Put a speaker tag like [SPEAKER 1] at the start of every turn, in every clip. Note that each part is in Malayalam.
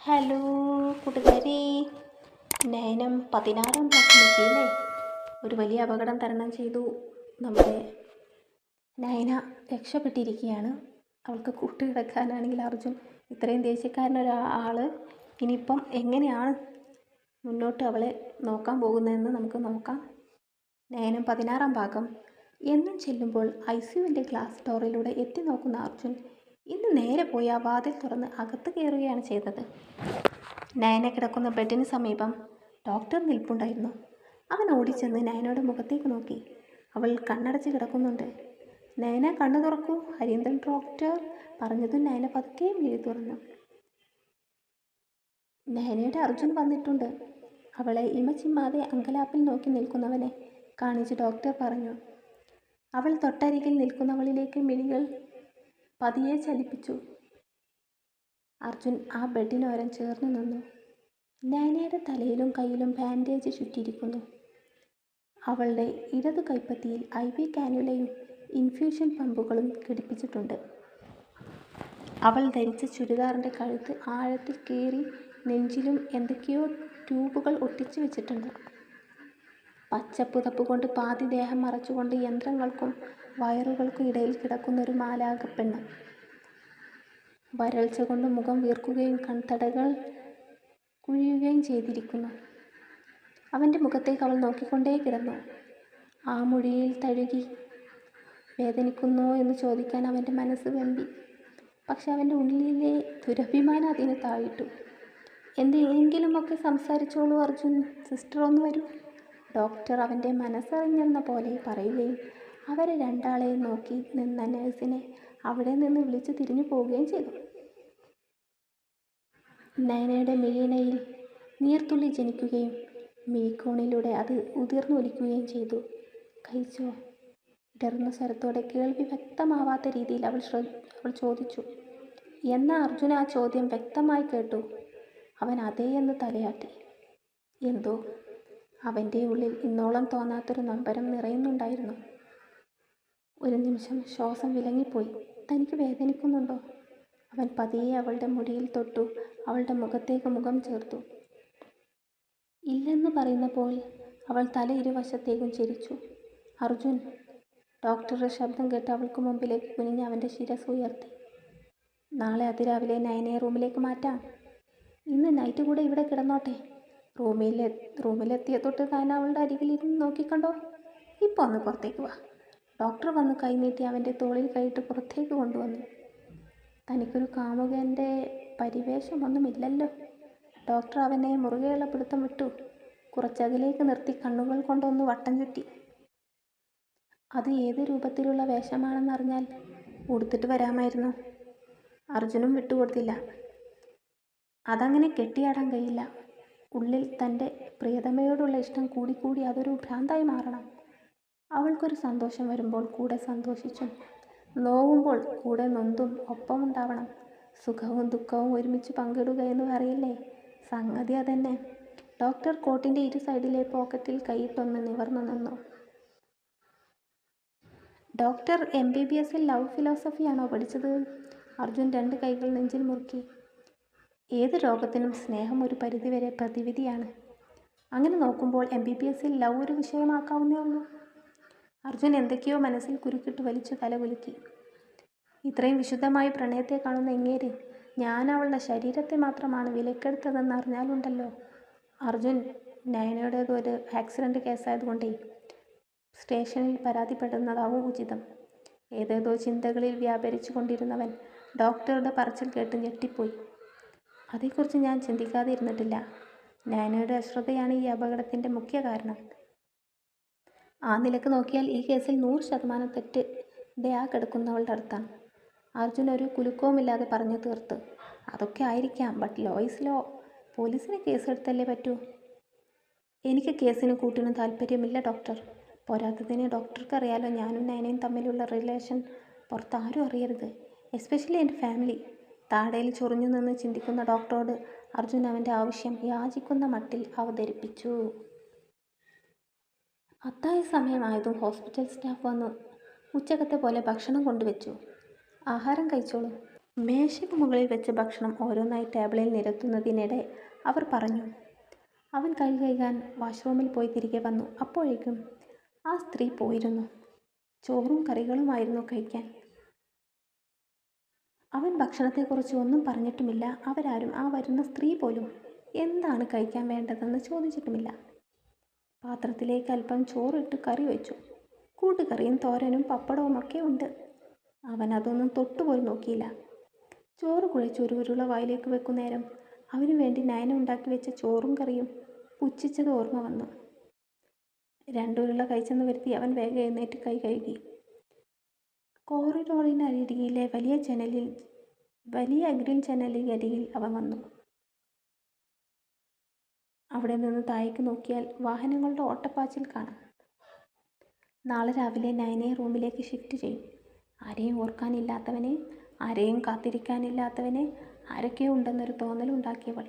[SPEAKER 1] ഹലോ കൂട്ടുകാരി. നയനം പതിനാറാം ക്ലാസ്സിലെത്തിയില്ലേ ഒരു വലിയ അപകടം തരണം ചെയ്തു നമ്മുടെ നയന രക്ഷപ്പെട്ടിരിക്കുകയാണ്. അവൾക്ക് കൂട്ടുകിടക്കാനാണെങ്കിൽ അർജുൻ ഇത്രയും ദേശക്കാരനൊരാൾ ഇനിയിപ്പം എങ്ങനെയാണ് മുന്നോട്ട് അവളെ നോക്കാൻ പോകുന്നതെന്ന് നമുക്ക് നോക്കാം. നയനം പതിനാറാം ഭാഗം. എന്നും ചെല്ലുമ്പോൾ ഐ സിയുവിന്റെ ഗ്ലാസ് ഡോറിലൂടെ എത്തി നോക്കുന്ന അർജുൻ ഇന്ന് നേരെ പോയി ആ വാതിൽ തുറന്ന് അകത്ത് കയറുകയാണ് ചെയ്തത്. നയന കിടക്കുന്ന ബെഡിന് സമീപം ഡോക്ടർ നിൽപ്പുണ്ടായിരുന്നു. അവൻ ഓടിച്ചെന്ന് നയനയുടെ മുഖത്തേക്ക് നോക്കി. അവൾ കണ്ണടച്ച് കിടക്കുന്നുണ്ട്. നയന കണ്ണു തുറക്കൂ. ഹരീന്ദ്രൻ ഡോക്ടർ പറഞ്ഞതും നയന പതുക്കെ മിഴി തുറന്നു. നയനയുടെ അർജുൻ വന്നിട്ടുണ്ട്. അവളെ ഇമച്ചിമ്മാതെ അങ്കലാപ്പിൽ നോക്കി നിൽക്കുന്നവനെ കാണിച്ച് ഡോക്ടർ പറഞ്ഞു. അവൾ തൊട്ടരികിൽ നിൽക്കുന്നവളിലേക്ക് മിഴികൾ പതിയെ ചലിപ്പിച്ചു. അർജുൻ ആ ബെഡിനോരം ചേർന്ന് നിന്നു. നയനയുടെ തലയിലും കയ്യിലും ബാൻഡേജ് ചുറ്റിയിരിക്കുന്നു. അവളുടെ ഇടതു കൈപ്പത്തിയിൽ ഐ വി കാനുലയും ഇൻഫ്യൂഷൻ പമ്പുകളും ഘടിപ്പിച്ചിട്ടുണ്ട്. അവൾ ധരിച്ച ചുരിദാറിന്റെ കഴുത്ത് ആഴത്തിൽ കീറി നെഞ്ചിലും എന്തൊക്കെയോ ട്യൂബുകൾ ഒട്ടിച്ചു വെച്ചിട്ടുണ്ട്. പച്ചപ്പുതപ്പ് കൊണ്ട് പാതി ദേഹം മറച്ചുകൊണ്ട് യന്ത്രങ്ങൾക്കും വയറുകൾക്കും ഇടയിൽ കിടക്കുന്ന ഒരു മാലാകപ്പെണ്ണ് വരൾച്ച കൊണ്ട് മുഖം വീർക്കുകയും കൺതടകൾ കുഴിയുകയും ചെയ്തിരിക്കുന്നു. അവന്റെ മുഖത്തേക്ക് അവൾ നോക്കിക്കൊണ്ടേ കിടന്നു. ആ മൊഴിയിൽ തഴുകി വേദനിക്കുന്നോ എന്ന് ചോദിക്കാൻ അവന്റെ മനസ്സ് വെമ്പി. പക്ഷെ അവന്റെ ഉള്ളിലെ ദുരഭിമാനം അതിന് താഴിട്ടു. എന്തെങ്കിലുമൊക്കെ സംസാരിച്ചോളൂ അർജുൻ സിസ്റ്റർ ഒന്ന് വരൂ. ഡോക്ടർ അവന്റെ മനസ്സറിഞ്ഞെന്ന പോലെ പറയുകയും അവരെ രണ്ടാളെയും നോക്കി നിന്ന നേഴ്സിനെ അവിടെ നിന്ന് വിളിച്ചു തിരിഞ്ഞു പോവുകയും ചെയ്തു. നയനയുടെ മിഴിനയിൽ നീർത്തുള്ളി ജനിക്കുകയും മിഴിക്കോണിലൂടെ അത് ഉതിർന്നു ഉതിർന്നൊലിക്കുകയും ചെയ്തു. കഴിച്ചോ? ഇടർന്ന സ്വരത്തോടെ കേൾവി വ്യക്തമാവാത്ത രീതിയിൽ അവൾ അവൾ ചോദിച്ചു. എന്ന അർജുന ആ ചോദ്യം വ്യക്തമായി കേട്ടു. അവൻ അതേ എന്ന് തലയാട്ടി. എന്തോ? അവന്റെ ഉള്ളിൽ ഇന്നോളം തോന്നാത്തൊരു നൊമ്പരം നിറയുന്നുണ്ടായിരുന്നു. ഒരു നിമിഷം ശ്വാസം വിലങ്ങിപ്പോയി. തനിക്ക് വേദനിക്കുന്നുണ്ടോ? അവൻ പതിയെ അവളുടെ മുടിയിൽ തൊട്ടു. അവളുടെ മുഖത്തേക്ക് മുഖം ചേർത്തു. ഇല്ലെന്ന് പറയുന്നപ്പോൾ അവൾ തല ഇരുവശത്തേക്കും ചിരിച്ചു. അർജുൻ ഡോക്ടറുടെ ശബ്ദം കേട്ട് അവൾക്ക് മുമ്പിലേക്ക് കുനിഞ്ഞ് അവന്റെ ശിരസ് ഉയർത്തി. നാളെ അതിരാവിലെ നയനയെ റൂമിലേക്ക് മാറ്റാം. ഇന്ന് നൈറ്റ് കൂടെ ഇവിടെ കിടന്നോട്ടെ. റൂമിലെ റൂമിലെത്തിയ തൊട്ട് താൻ അവളുടെ അരികിൽ ഇരുന്ന് നോക്കിക്കണ്ടോ? ഇപ്പോൾ ഒന്ന് പുറത്തേക്ക് വാ. ഡോക്ടർ വന്ന് കൈനീട്ടി അവന്റെ തോളിൽ കൈയിട്ട് പുറത്തേക്ക് കൊണ്ടുവന്നു. തനിക്കൊരു കാമുകന്റെ പരിവേഷമൊന്നുമില്ലല്ലോ ഡോക്ടർ അവനെ മുറുകെയുള്ള പിടുത്തം വിട്ടു. കുറച്ചകലേക്ക് നിർത്തി കണ്ണുകൾ കൊണ്ടൊന്ന് വട്ടം ചുറ്റി. അത് ഏത് രൂപത്തിലുള്ള വേഷമാണെന്നറിഞ്ഞാൽ ഉടുത്തിട്ട് വരാമായിരുന്നു. അർജുനും വിട്ടുകൊടുത്തില്ല. അതങ്ങനെ കെട്ടിയാടാൻ കഴിയില്ല. ഉള്ളിൽ തന്റെ പ്രിയതമയോടുള്ള ഇഷ്ടം കൂടിക്കൂടി അതൊരു ഭ്രാന്തായി മാറണം. അവൾക്കൊരു സന്തോഷം വരുമ്പോൾ കൂടെ സന്തോഷിച്ചും നോവുമ്പോൾ കൂടെ നൊന്തും ഒപ്പമുണ്ടാവണം സുഖവും ദുഃഖവും ഒരുമിച്ച് പങ്കിടുക എന്ന് പറയില്ലേ? സംഗതി അതന്നെ. ഡോക്ടർ കോട്ടിന്റെ ഇരു സൈഡിലെ പോക്കറ്റിൽ കൈയിട്ടൊന്ന് നിവർന്നു നിന്നു. ഡോക്ടർ എം ബി ബി എസിൽ ലവ് ഫിലോസഫിയാണോ പഠിച്ചത്? അർജുൻ രണ്ട് കൈകൾ നെഞ്ചിൽ മുറുക്കി. ഏത് രോഗത്തിനും സ്നേഹം ഒരു പരിധിവരെ പ്രതിവിധിയാണ്. അങ്ങനെ നോക്കുമ്പോൾ എം ബി ബി എസിൽ ലവ് ഒരു വിഷയമാക്കാവുന്നേ ഉള്ളൂ. അർജുൻ എന്തൊക്കെയോ മനസ്സിൽ കുരുക്കിട്ട് വലിച്ചു തലകുലുക്കി. ഇത്രയും വിശുദ്ധമായി പ്രണയത്തെ കാണുന്ന എങ്ങേര്? ഞാൻ അവളുടെ ശരീരത്തെ മാത്രമാണ് വിലക്കെടുത്തതെന്ന് അറിഞ്ഞാലുണ്ടല്ലോ. അർജുൻ നയനയുടേത് ഒരു ആക്സിഡന്റ് കേസായതുകൊണ്ടേ സ്റ്റേഷനിൽ പരാതിപ്പെടുന്നതാവും ഉചിതം. ഏതേതോ ചിന്തകളിൽ വ്യാപരിച്ചു കൊണ്ടിരുന്നവൻ ഡോക്ടറുടെ പറച്ചിൽ കേട്ട് ഞെട്ടിപ്പോയി. അതേക്കുറിച്ച് ഞാൻ ചിന്തിക്കാതെ ഇരുന്നിട്ടില്ല നയനയുടെ അശ്രദ്ധയാണ് ഈ അപകടത്തിന്റെ മുഖ്യ കാരണം. ആ നിലയ്ക്ക് നോക്കിയാൽ ഈ കേസിൽ നൂറ് ശതമാനം തെറ്റ് ദയാ കിടക്കുന്നവളുടെ അടുത്താണ്. അർജുൻ ഒരു കുലുക്കവുമില്ലാതെ പറഞ്ഞു തീർത്ത്. അതൊക്കെ ആയിരിക്കാം ബട്ട് ലോ ഇസ് ലോ പോലീസിന് കേസെടുത്തല്ലേ പറ്റൂ? എനിക്ക് കേസിന് കൂട്ടിനും താല്പര്യമില്ല ഡോക്ടർ പോരാത്തതിന് ഡോക്ടർക്ക് അറിയാലോ ഞാനും നയനയും തമ്മിലുള്ള റിലേഷൻ പുറത്ത് ആരും അറിയരുത്. എസ്പെഷ്യലി എന്റെ ഫാമിലി താടയിൽ ചൊറിഞ്ഞു നിന്ന് ചിന്തിക്കുന്ന ഡോക്ടറോട് അർജുൻ അവന്റെ ആവശ്യം യാചിക്കുന്ന മട്ടിൽ അവതരിപ്പിച്ചു. അത്തായ സമയമായതും ഹോസ്പിറ്റൽ സ്റ്റാഫ് വന്നു ഉച്ചകത്തെ പോലെ ഭക്ഷണം കൊണ്ടുവച്ചു. ആഹാരം കഴിച്ചോളൂ. മേശയ്ക്ക് മുകളിൽ വെച്ച ഭക്ഷണം ഓരോന്നായി ടേബിളിൽ നിരത്തുന്നതിനിടെ അവർ പറഞ്ഞു അവൻ കൈ കഴുകാൻ വാഷ്റൂമിൽ പോയി തിരികെ വന്നു. അപ്പോഴേക്കും ആ സ്ത്രീ പോയിരുന്നു. ചോറും കറികളുമായിരുന്നു കഴിക്കാൻ. അവൻ ഭക്ഷണത്തെക്കുറിച്ച് ഒന്നും പറഞ്ഞിട്ടുമില്ല. അവരാരും ആ വരുന്ന സ്ത്രീ പോലും എന്താണ് കഴിക്കാൻ വേണ്ടതെന്ന് ചോദിച്ചിട്ടുമില്ല. പാത്രത്തിലേക്ക് അല്പം ചോറിട്ട് കറി വെച്ചു. കൂട്ടുകറിയും തോരനും പപ്പടവും ഒക്കെ ഉണ്ട്. അവൻ അതൊന്നും തൊട്ടുപോലും നോക്കിയില്ല. ചോറ് കുഴച്ച് ഒരു ഉരുള വായിലേക്ക് വെക്കുന്നേരം അവന് വേണ്ടി നയന ഉണ്ടാക്കി വെച്ച ചോറും കറിയും പുച്ഛിച്ചത് ഓർമ്മ വന്നു. രണ്ടുരുള കഴിച്ചെന്ന് വരുത്തി അവൻ വേഗം എഴുന്നേറ്റ് കൈ കഴുകി. കോറിഡോറിനരികിലെ വലിയ ജനലിൽ വലിയ ഗ്രിൽ ജനലിനരികിൽ അവൻ വന്നു. അവിടെ നിന്ന് താഴേക്ക് നോക്കിയാൽ വാഹനങ്ങളുടെ ഓട്ടപ്പാച്ചിൽ കാണാം. നാളെ രാവിലെ നയനെ റൂമിലേക്ക് ഷിഫ്റ്റ് ചെയ്യും. ആരെയും ഓർക്കാനില്ലാത്തവനെ ആരെയും കാത്തിരിക്കാനില്ലാത്തവനെ ആരൊക്കെയോ ഉണ്ടെന്നൊരു തോന്നലുണ്ടാക്കിയവൾ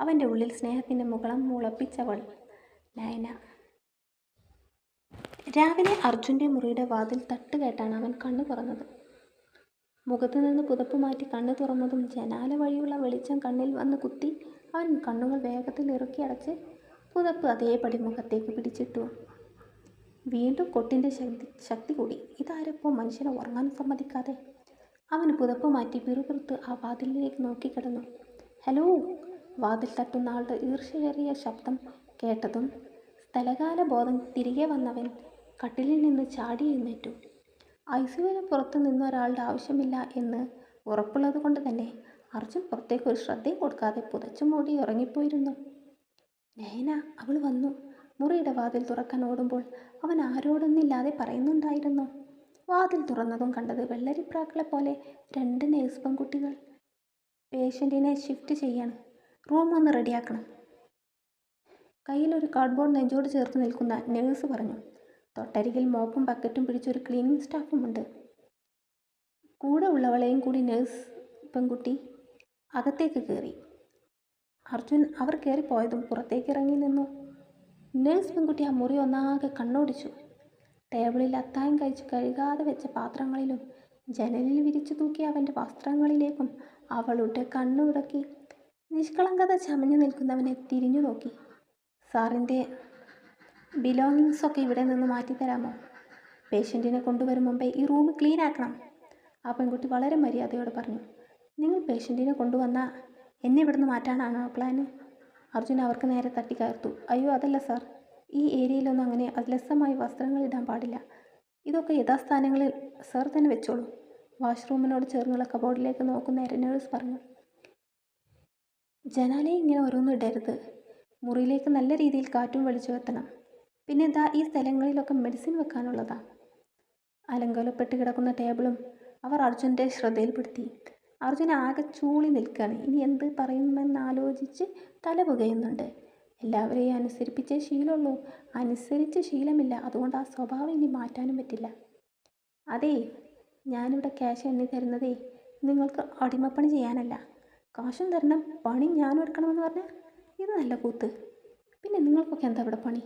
[SPEAKER 1] അവന്റെ ഉള്ളിൽ സ്നേഹത്തിന്റെ മുകളം മുളപ്പിച്ചവൾ നയന. രാവിലെ അർജുന്റെ മുറിയുടെ വാതിൽ തട്ട് കേട്ടാണ് അവൻ കണ്ണു തുറന്നത്. മുഖത്തു നിന്ന് പുതപ്പ് മാറ്റി കണ്ണു തുറന്നതും ജനാല വഴിയുള്ള വെളിച്ചം കണ്ണിൽ വന്ന് കുത്തി അവൻ കണ്ണുകൾ വേഗത്തിൽ ഇറുക്കി അടച്ച് പുതപ്പ് അതേപടി മുഖത്തേക്ക് പിടിച്ചിട്ടു. വീണ്ടും കൊട്ടിന്റെ ശക്തി ശക്തി കൂടി. ഇതാരപ്പോൾ മനുഷ്യനെ ഉറങ്ങാൻ സമ്മതിക്കാതെ? അവൻ പുതപ്പ് മാറ്റി പിറുപിറുത്ത് ആ വാതിലിലേക്ക് നോക്കിക്കിടന്നു ഹലോ? വാതിൽ തട്ടുന്ന ആളുടെ ഈർഷയേറിയ ശബ്ദം കേട്ടതും സ്ഥലകാല ബോധം തിരികെ വന്നവൻ കട്ടിലിൽ നിന്ന് ചാടി എഴുന്നേറ്റു. ഐസുവിന് പുറത്ത് നിന്ന ഒരാളുടെ ആവശ്യമില്ല എന്ന് ഉറപ്പുള്ളത് കൊണ്ട് തന്നെ അർജുൻ പുറത്തേക്ക് ഒരു ശ്രദ്ധയും കൊടുക്കാതെ പുതച്ചു മൂടി ഉറങ്ങിപ്പോയിരുന്നു. നയന അവൾ വന്നു. മുറിയുടെ വാതിൽ തുറക്കാൻ ഓടുമ്പോൾ അവൻ ആരോടൊന്നില്ലാതെ പറയുന്നുണ്ടായിരുന്നു. വാതിൽ തുറന്നതും കണ്ടത് വെള്ളരിപ്രാക്കളെ പോലെ രണ്ട് നേഴ്സ് പെൺകുട്ടികൾ. പേഷ്യന്റിനെ ഷിഫ്റ്റ് ചെയ്യണം. റൂം ഒന്ന് റെഡിയാക്കണം. കയ്യിലൊരു കാർഡ്ബോർഡ് നെഞ്ചോട് ചേർത്ത് നിൽക്കുന്ന നേഴ്സ് പറഞ്ഞു. തൊട്ടരികിൽ മോപ്പും ബക്കറ്റും പിടിച്ചൊരു ക്ലീനിങ് സ്റ്റാഫുമുണ്ട് കൂടെ ഉള്ളവളെയും കൂടി നേഴ്സ് പെൺകുട്ടി അകത്തേക്ക് കയറി. അർജുൻ അവർ കയറിപ്പോയതും പുറത്തേക്ക് ഇറങ്ങി നിന്നു. നേഴ്സ് പെൺകുട്ടി ആ മുറി ഒന്നാകെ കണ്ണോടിച്ചു. ടേബിളിൽ അത്തായം കഴിച്ച് കഴുകാതെ വെച്ച പാത്രങ്ങളിലും ജനലിൽ വിരിച്ചു തൂക്കി അവന്റെ വസ്ത്രങ്ങളിലേക്കും അവളുടെ കണ്ണുടക്കി നിഷ്കളങ്കത ചമഞ്ഞു നിൽക്കുന്നവനെ തിരിഞ്ഞു നോക്കി. സാറിന്റെ ബിലോങ്ങിങ്സൊക്കെ ഇവിടെ നിന്ന് മാറ്റിത്തരാമോ പേഷ്യന്റിനെ കൊണ്ടുവരും മുമ്പേ ഈ റൂം ക്ലീൻ ആക്കണം ആ പെൺകുട്ടി വളരെ മര്യാദയോട് പറഞ്ഞു. നിങ്ങൾ പേഷ്യന്റിനെ കൊണ്ടുവന്ന എന്നെ ഇവിടുന്ന് മാറ്റാനാണോ പ്ലാന്? അർജുൻ അവർക്ക് നേരെ തട്ടിക്കയർത്തു അയ്യോ അതല്ല സാർ. ഈ ഏരിയയിലൊന്നും അങ്ങനെ അലസമായി വസ്ത്രങ്ങൾ ഇടാൻ പാടില്ല. ഇതൊക്കെ യഥാസ്ഥാനങ്ങളിൽ സാർ തന്നെ വെച്ചോളൂ. വാഷ്റൂമിനോട് ചേർന്നുള്ള കബോർഡിലേക്ക് നോക്കുന്ന നേഴ്സ് പറഞ്ഞു. ജനാലെ ഇങ്ങനെ ഓരോന്നും ഇടരുത്. മുറിയിലേക്ക് നല്ല രീതിയിൽ കാറ്റും വെളിച്ചു എത്തണം. പിന്നെ ഇതാ ഈ സ്ഥലങ്ങളിലൊക്കെ മെഡിസിൻ വെക്കാനുള്ളതാണ് അലങ്കോലപ്പെട്ട് കിടക്കുന്ന ടേബിളും അവർ അർജുന്റെ ശ്രദ്ധയിൽപ്പെടുത്തി. അർജുൻ ആകെ ചൂളി നിൽക്കുകയാണ് ഇനി എന്ത് പറയുമെന്നാലോചിച്ച് തല പുകയുന്നുണ്ട് എല്ലാവരെയും അനുസരിപ്പിച്ചേ ശീലമുള്ളൂ. അനുസരിച്ച് ശീലമില്ല. അതുകൊണ്ട് ആ സ്വഭാവം ഇനി മാറ്റാനും പറ്റില്ല. അതേ ഞാനിവിടെ ക്യാഷ് എണ്ണി തരുന്നതേ നിങ്ങൾക്ക് അടിമപ്പണി ചെയ്യാനല്ല. കാശും തരണം. പണി ഞാനും എടുക്കണമെന്ന് പറഞ്ഞാൽ ഇത് നല്ല കൂത്ത്. പിന്നെ നിങ്ങൾക്കൊക്കെ എന്താ ഇവിടെ പണി?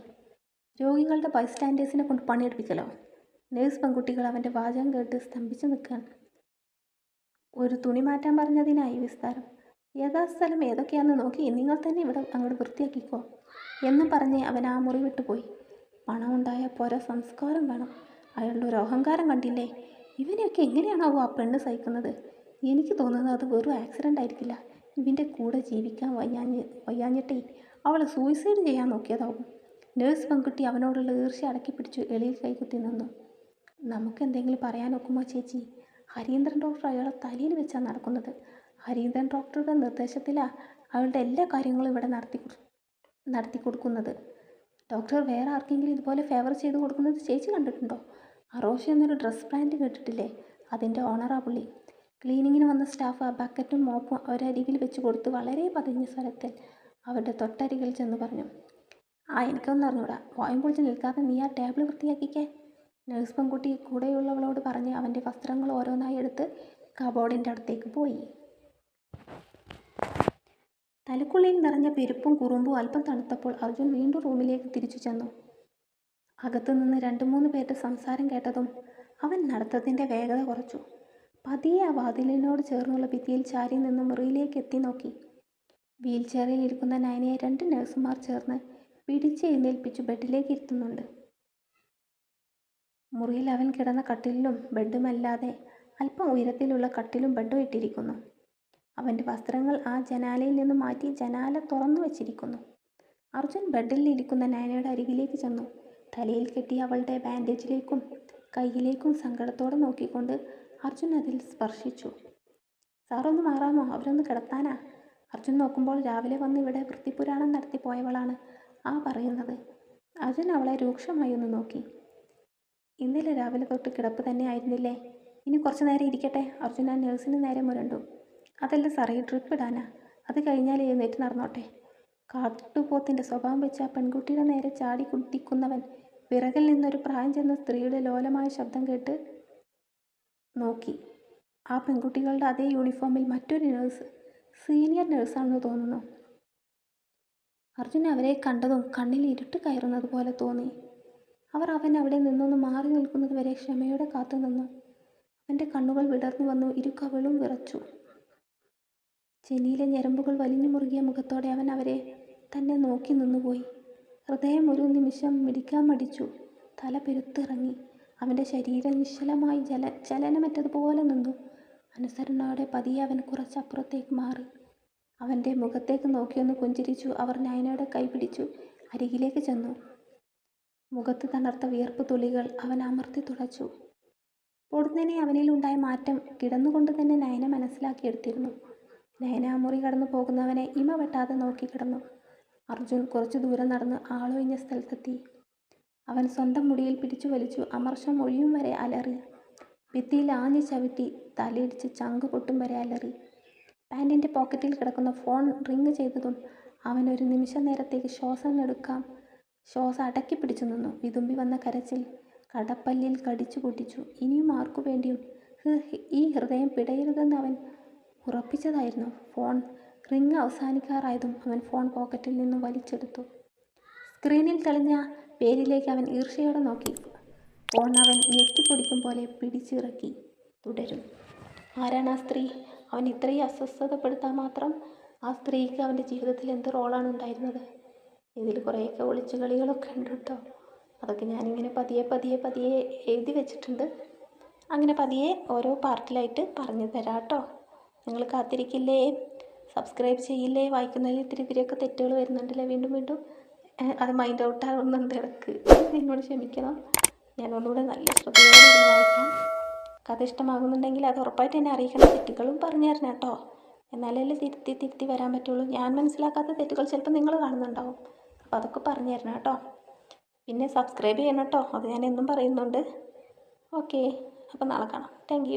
[SPEAKER 1] രോഗികളുടെ ബൈസ്റ്റാൻഡേഴ്സിനെ കൊണ്ട് പണിയെടുപ്പിക്കലോ നേഴ്സ് പെൺകുട്ടികൾ അവന്റെ വാചകം കേട്ട് സ്തംഭിച്ചു നിൽക്കുകയാണ്. ഒരു തുണി മാറ്റാൻ പറഞ്ഞതിനായി വിസ്താരം. യഥാസ്ഥലം ഏതൊക്കെയാണെന്ന് നോക്കി നിങ്ങൾ തന്നെ ഇവിടെ അങ്ങോട്ട് വൃത്തിയാക്കിക്കോ എന്നും പറഞ്ഞ് അവൻ ആ മുറി വിട്ടുപോയി പണമുണ്ടായ പോരാ സംസ്കാരം വേണം. അയാളുടെ ഒരു അഹങ്കാരം കണ്ടില്ലേ? ഇവനെയൊക്കെ എങ്ങനെയാണാവോ ആ പെണ്ണ് സഹിക്കുന്നത്? എനിക്ക് തോന്നുന്നത് അത് വെറും ആക്സിഡന്റ് ആയിരിക്കില്ല. ഇവന്റെ കൂടെ ജീവിക്കാൻ വയ്യാഞ്ഞ് വയ്യാഞ്ഞിട്ടേ അവളെ സൂയിസൈഡ് ചെയ്യാൻ നോക്കിയതാവും. നേഴ്സ് പെൺകുട്ടി അവനോടുള്ള ഈർഷ്യ അടക്കി പിടിച്ചു എളിയിൽ കൈകുത്തി നിന്നു. നമുക്ക് എന്തെങ്കിലും പറയാൻ നോക്കുമോ ചേച്ചി? ഹരീന്ദ്രൻ ഡോക്ടർ അയാളെ തലയിൽ വെച്ചാണ് നടക്കുന്നത്. ഹരീന്ദ്രൻ ഡോക്ടറുടെ നിർദ്ദേശത്തിലാണ് അയാളുടെ എല്ലാ കാര്യങ്ങളും ഇവിടെ നടത്തി നടത്തി കൊടുക്കുന്നത്. ഡോക്ടർ വേറെ ആർക്കെങ്കിലും ഇതുപോലെ ഫേവർ ചെയ്ത് കൊടുക്കുന്നത് ചേച്ചി കണ്ടിട്ടുണ്ടോ? അറോഷ എന്നൊരു ഡ്രസ് ബ്രാൻഡ് കേട്ടിട്ടില്ലേ? അതിന്റെ ഓണറാ പുള്ളി. ക്ലീനിങ്ങിന് വന്ന സ്റ്റാഫ് ആ ബക്കറ്റും മോപ്പും ഒരരികിൽ വെച്ച് കൊടുത്ത് വളരെ പതിഞ്ഞ സ്വരത്തിൽ അവരുടെ തൊട്ടരികിൽ ചെന്ന് പറഞ്ഞു ആ എനിക്കൊന്നും അറിഞ്ഞൂടാ. വായും പൊളിച്ച് നിൽക്കാതെ നീ ആ ടേബിൾ വൃത്തിയാക്കിക്കേ. നേഴ്സ് പെൺകുട്ടി കൂടെയുള്ളവളോട് പറഞ്ഞ് അവന്റെ വസ്ത്രങ്ങൾ ഓരോന്നായി എടുത്ത് കബോർഡിന്റെ അടുത്തേക്ക് പോയി. തലക്കുള്ളിൽ നിറഞ്ഞ പെരുപ്പും കുറുമ്പും അല്പം തണുത്തപ്പോൾ അർജുൻ വീണ്ടും റൂമിലേക്ക് തിരിച്ചു ചെന്നു. അകത്തു നിന്ന് രണ്ട് മൂന്ന് പേരുടെ സംസാരം കേട്ടതും അവൻ നടത്തത്തിന്റെ വേഗത കുറച്ചു. പതിയെ ആ വാതിലിനോട് ചേർന്നുള്ള ഭിത്തിയിൽ ചാരി നിന്ന് മുറിയിലേക്ക് എത്തി നോക്കി. വീൽ ചെയറിൽ ഇരിക്കുന്ന നയനയെ രണ്ട് നഴ്സുമാർ ചേർന്ന് പിടിച്ച് എഴുന്നേൽപ്പിച്ചു ബെഡിലേക്ക് ഇരുത്തുന്നുണ്ട്. മുറിയിൽ അവൻ കിടന്ന കട്ടിലിലും ബെഡുമല്ലാതെ അല്പം ഉയരത്തിലുള്ള കട്ടിലും ബെഡും ഇട്ടിരിക്കുന്നു. അവന്റെ വസ്ത്രങ്ങൾ ആ ജനാലയിൽ നിന്ന് മാറ്റി ജനാല തുറന്നു വച്ചിരിക്കുന്നു. അർജുൻ ബെഡിൽ ഇരിക്കുന്ന നയനയുടെ അരികിലേക്ക് ചെന്നു. തലയിൽ കെട്ടിയ അവളുടെ ബാൻഡേജിലേക്കും കയ്യിലേക്കും സങ്കടത്തോടെ നോക്കിക്കൊണ്ട് അർജുൻ അതിൽ സ്പർശിച്ചു. സാറൊന്ന് മാറാമോ? അവരൊന്ന് കിടത്താനാ? അർജുൻ നോക്കുമ്പോൾ രാവിലെ വന്ന് ഇവിടെ വൃത്തിപുരാണം നടത്തി പോയവളാണ് ആ പറയുന്നത്. അർജുൻ അവളെ രൂക്ഷമായി ഒന്ന് നോക്കി. ഇന്നലെ രാവിലെ തൊട്ട് കിടപ്പ് തന്നെ ആയിരുന്നില്ലേ? ഇനി കുറച്ച് നേരം ഇരിക്കട്ടെ. അർജുൻ ആ നേഴ്സിന് നേരെ മുരണ്ടു. അതല്ല സാറേ ട്രിപ്പ് ഇടാനാ. അത് കഴിഞ്ഞാൽ എഴുന്നേറ്റ് നടന്നോട്ടെ. കാട്ടുപോത്തിന്റെ സ്വഭാവം വെച്ച് ആ പെൺകുട്ടിയുടെ നേരെ ചാടി കുത്തിക്കുന്നവൻ വിറകിൽ നിന്നൊരു പ്രായം ചെന്ന സ്ത്രീയുടെ ലോലമായ ശബ്ദം കേട്ട് നോക്കി. ആ പെൺകുട്ടികളുടെ അതേ യൂണിഫോമിൽ മറ്റൊരു നേഴ്സ് സീനിയർ നേഴ്സാണെന്ന് തോന്നുന്നു. അർജുൻ അവരെ കണ്ടതും കണ്ണിൽ ഇരുട്ട് കയറുന്നത് പോലെ തോന്നി. അവർ അവൻ അവിടെ നിന്നൊന്ന് മാറി നിൽക്കുന്നത് വരെ ക്ഷമയോടെ കാത്തു നിന്നു. അവന്റെ കണ്ണുകൾ വിടർന്നു വന്നു ഇരു കവിളും വിറച്ചു. ചെന്നിയിലെ ഞരമ്പുകൾ വലിഞ്ഞു മുറുകിയ മുഖത്തോടെ അവൻ അവരെ തന്നെ നോക്കി നിന്നുപോയി. ഹൃദയം ഒരു നിമിഷം മിടിക്കാൻ മടിച്ചു. തല പെരുത്തിറങ്ങി. അവന്റെ ശരീരം നിശ്ചലമായി ജല ചലനമറ്റതുപോലെ നിന്നു. അനുസരണയോടെ പതിയെ അവൻ കുറച്ചപ്പുറത്തേക്ക് മാറി. അവന്റെ മുഖത്തേക്ക് നോക്കിയൊന്ന് പുഞ്ചിരിച്ചു. അവർ നയനയുടെ കൈ പിടിച്ചു. അരികിലേക്ക് ചെന്നു. മുഖത്ത് തണർത്ത വിയർപ്പ് തുള്ളികൾ അവൻ അമർത്തി തുടച്ചു. പൊടുന്നനെ അവനിലുണ്ടായ മാറ്റം കിടന്നുകൊണ്ട് തന്നെ നയന മനസ്സിലാക്കിയെടുത്തിരുന്നു നയന മുറി കടന്നു പോകുന്നവനെ ഇമ വെട്ടാതെ നോക്കിക്കിടന്നു അർജുൻ കുറച്ചു ദൂരം നടന്ന് ആളൊഴിഞ്ഞ സ്ഥലത്തെത്തി. അവൻ സ്വന്തം മുടിയിൽ പിടിച്ചു വലിച്ചു അമർഷം ഒഴിയും വരെ അലറി. ഭിത്തിയിൽ ആഞ്ഞു ചവിട്ടി തലയിടിച്ച് ചങ്ക് പൊട്ടും വരെ അലറി. പാന്റിന്റെ പോക്കറ്റിൽ കിടക്കുന്ന ഫോൺ റിങ് ചെയ്തതും അവൻ ഒരു നിമിഷ നേരത്തേക്ക് ശ്വാസം എടുക്കാം ശ്വാസം അടക്കി പിടിച്ചു നിന്നു. വിതുമ്പി വന്ന കരച്ചിൽ കടപ്പല്ലിൽ കടിച്ചു പൊട്ടിച്ചു. ഇനിയും ആർക്കു വേണ്ടിയും? ഈ ഹൃദയം പിടയരുതെന്ന് അവൻ ഉറപ്പിച്ചതായിരുന്നു. ഫോൺ റിങ് അവസാനിക്കാറായതും അവൻ ഫോൺ പോക്കറ്റിൽ നിന്നും വലിച്ചെടുത്തു. സ്ക്രീനിൽ തെളിഞ്ഞ പേരിലേക്ക് അവൻ ഈർഷയോടെ നോക്കി. ഫോൺ അവൻ ഞെക്കിപ്പൊടിക്കും പോലെ പിടിച്ചിറക്കി. തുടരും. ആരാണ് ആ സ്ത്രീ? അവൻ ഇത്രയും അസ്വസ്ഥതപ്പെടുത്താൻ മാത്രം ആ സ്ത്രീക്ക് അവന്റെ ജീവിതത്തിൽ എന്ത് റോളാണ് ഉണ്ടായിരുന്നത്? ഇതിൽ കുറേയൊക്കെ ഒളിച്ചു കളികളൊക്കെ ഉണ്ട് കേട്ടോ അതൊക്കെ ഞാനിങ്ങനെ പതിയെ പതിയെ പതിയെ എഴുതി വെച്ചിട്ടുണ്ട്. അങ്ങനെ പതിയെ ഓരോ പാർട്ടിലായിട്ട് പറഞ്ഞു തരാം കേട്ടോ നിങ്ങൾ കാത്തിരിക്കില്ലേ? സബ്സ്ക്രൈബ് ചെയ്യില്ലേ? വായിക്കുന്നതിൽ ഇത്തിരി ഇത്തിരിയൊക്കെ തെറ്റുകൾ വരുന്നുണ്ടല്ലേ വീണ്ടും വീണ്ടും? അത് മൈൻഡ് ഔട്ട് ആവുന്നുണ്ട് ഇടയ്ക്ക്. എന്നോട് ക്ഷമിക്കണം. ഞാൻ ഒന്നുകൂടെ നല്ല ശ്രദ്ധയോടെ വായിക്കാം. കഥ ഇഷ്ടമാകുന്നുണ്ടെങ്കിൽ അത് ഉറപ്പായിട്ട് എന്നെ അറിയിക്കണം തെറ്റുകളും പറഞ്ഞു തരണം കേട്ടോ. എന്നാലല്ലേ തിരുത്തി തിരുത്തി വരാൻ പറ്റുള്ളൂ. ഞാൻ മനസ്സിലാക്കാത്ത തെറ്റുകൾ ചിലപ്പോൾ നിങ്ങൾ കാണുന്നുണ്ടാവും. അപ്പോൾ അതൊക്കെ പറഞ്ഞു തരണം കേട്ടോ. പിന്നെ സബ്സ്ക്രൈബ് ചെയ്യണം കേട്ടോ. അത് ഞാൻ എന്നും പറയുന്നുണ്ട്. ഓക്കെ അപ്പോൾ നാളെ കാണാം. താങ്ക്